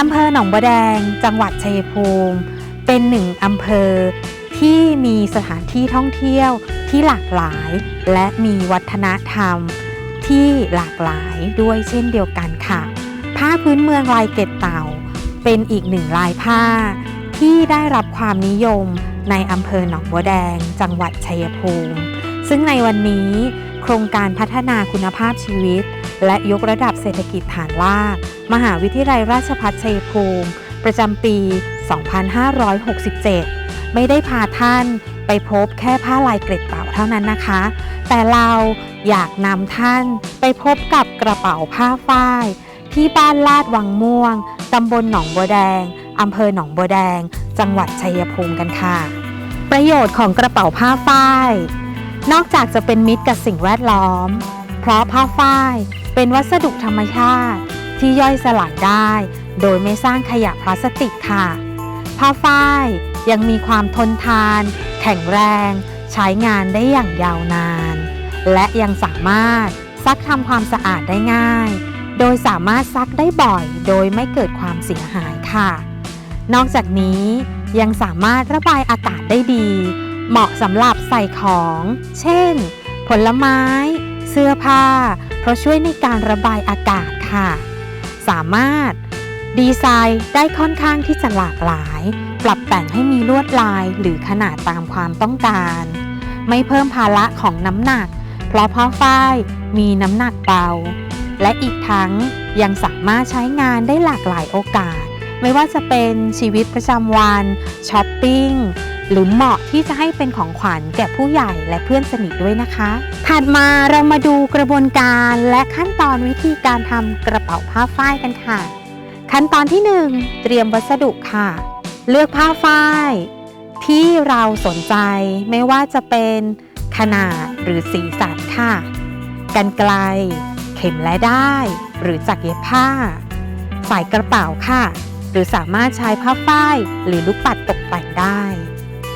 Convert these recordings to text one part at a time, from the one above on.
อำเภอหนองบัวแดง จังหวัดชัยภูมิ เป็นหนึ่งอำเภอที่มีสถานที่ท่องเที่ยวที่หลากหลาย และมีวัฒนธรรมที่หลากหลายด้วยเช่นเดียวกันค่ะ ผ้าพื้นเมืองลายเกล็ดเต่า เป็นอีกหนึ่งลายผ้า ที่ได้รับความนิยมในอำเภอหนองบัวแดง จังหวัดชัยภูมิ ซึ่งในวันนี้ โครงการพัฒนาคุณภาพชีวิต และยกระดับเศรษฐกิจฐานราก มหาวิทยาลัยราชภัฏชัยภูมิ ประจำปี 2567 ไม่ได้พาท่านไปพบแค่ผ้าลายเกล็ดเต่าเท่านั้นนะคะ แต่เราอยากนำท่านไปพบกับกระเป๋าผ้าฝ้าย ที่บ้านลาดวังม่วง ตำบลหนองบัวแดง อำเภอหนองบัวแดง จังหวัดชัยภูมิกันค่ะ ประโยชน์ของกระเป๋าผ้าฝ้าย นอกจากจะเป็นมิตรกับสิ่งแวดล้อม เพราะผ้าฝ้าย เป็นวัสดุธรรมชาติที่ย่อยสลายได้ โดยไม่สร้างขยะพลาสติกค่ะ ผ้าฝ้ายยังมีความทนทาน แข็งแรง ใช้งานได้อย่างยาวนาน และยังสามารถซักทำความสะอาดได้ง่าย โดยสามารถซักได้บ่อย โดยไม่เกิดความเสียหายค่ะ นอกจากนี้ยังสามารถระบายอากาศได้ดี เหมาะสำหรับใส่ของ เช่น ผลไม้ เสื้อผ้า ราะช่วยในการระบายอากาศค่ะ สามารถดีไซน์ได้ค่อนข้างที่จะหลากหลาย ปรับแต่งให้มีลวดลายหรือขนาดตามความต้องการ ไม่เพิ่มภาระของน้ำหนัก เพราะผ้าฝ้ายมีน้ำหนักเบา และอีกทั้งยังสามารถใช้งานได้หลากหลายโอกาส ไม่ว่าจะเป็นชีวิตประจำวันช้อปปิ้ง หรือเหมาะที่จะให้เป็นของขวัญแก่ผู้ใหญ่และเพื่อนสนิทด้วยนะคะ ถัดมาเรามาดูกระบวนการและขั้นตอนวิธีการทำกระเป๋าผ้าฝ้ายกันค่ะ ขั้นตอนที่ 1 เตรียมวัสดุค่ะ เลือกผ้าฝ้าย ที่เราสนใจไม่ว่าจะเป็นขนาดหรือสีสันค่ะ กันไกล เข็มและได้ หรือจักรเย็บผ้า สายกระเป๋าค่ะ หรือสามารถใช้ผ้าฝ้ายหรือลูกปัดตกแต่งได้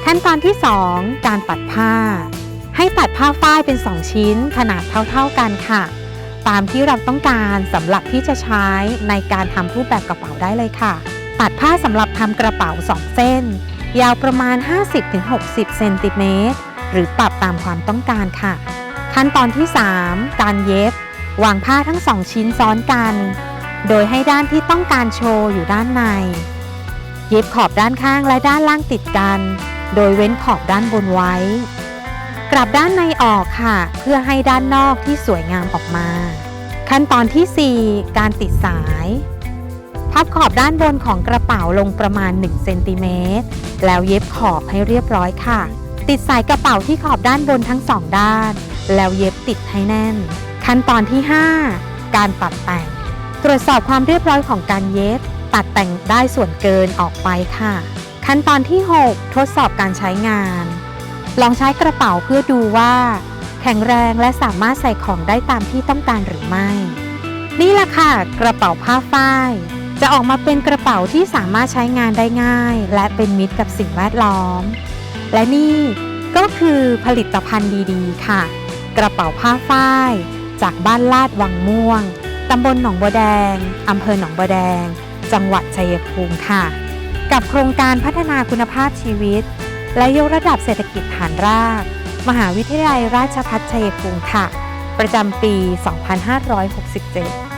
ขั้นตอนที่ 2 การตัดผ้า ให้ตัดผ้าฝ้ายเป็น 2 ชิ้นขนาดเท่าๆกันค่ะ ตามที่เราต้องการสำหรับที่จะใช้ในการทำรูปแบบกระเป๋าได้เลยค่ะ ตัดผ้าสำหรับทำกระเป๋า 2 เส้น ยาวประมาณ 50-60 เซนติเมตรหรือปรับตามความต้องการค่ะ ขั้นตอนที่ 3 การเย็บ วางผ้าทั้ง 2 ชิ้นซ้อนกัน โดยให้ด้านที่ต้องการโชว์อยู่ด้านใน เย็บขอบด้านข้างและด้านล่างติดกัน โดยเว้นขอบด้านบนไว้ กลับด้านในออกค่ะ เพื่อให้ด้านนอกที่สวยงามออกมา ขั้นตอนที่ 4 การติดสาย พับขอบด้านบนของกระเป๋าลงประมาณ1เซนติเมตรแล้วเย็บขอบให้เรียบร้อยค่ะ ติดสายกระเป๋าที่ขอบด้านบนทั้งสองด้าน แล้วเย็บติดให้แน่น ขั้นตอนที่ 5 การตัดแต่ง ตรวจสอบความเรียบร้อยของการเย็บ ตัดแต่งได้ส่วนเกินออกไปค่ะ ขั้นตอนที่ 6 ทดสอบการใช้งาน ลองใช้กระเป๋าเพื่อดูว่า แข็งแรงและสามารถใส่ของได้ตามที่ต้องการหรือไม่ นี่แหละค่ะ กระเป๋าผ้าฝ้าย จะออกมาเป็นกระเป๋าที่สามารถใช้งานได้ง่าย และเป็นมิตรกับสิ่งแวดล้อม และนี่ก็คือผลิตภัณฑ์ดีๆ ค่ะ กระเป๋าผ้าฝ้าย จากบ้านลาดวังม่วงตำบลหนองบัวแดงอำเภอหนองบัวแดง จังหวัดชัยภูมิค่ะ กับโครงการพัฒนาคุณภาพชีวิต และยกระดับเศรษฐกิจฐานราก มหาวิทยาลัยราชภัฏชัยภูมิค่ะ ประจำปี 2567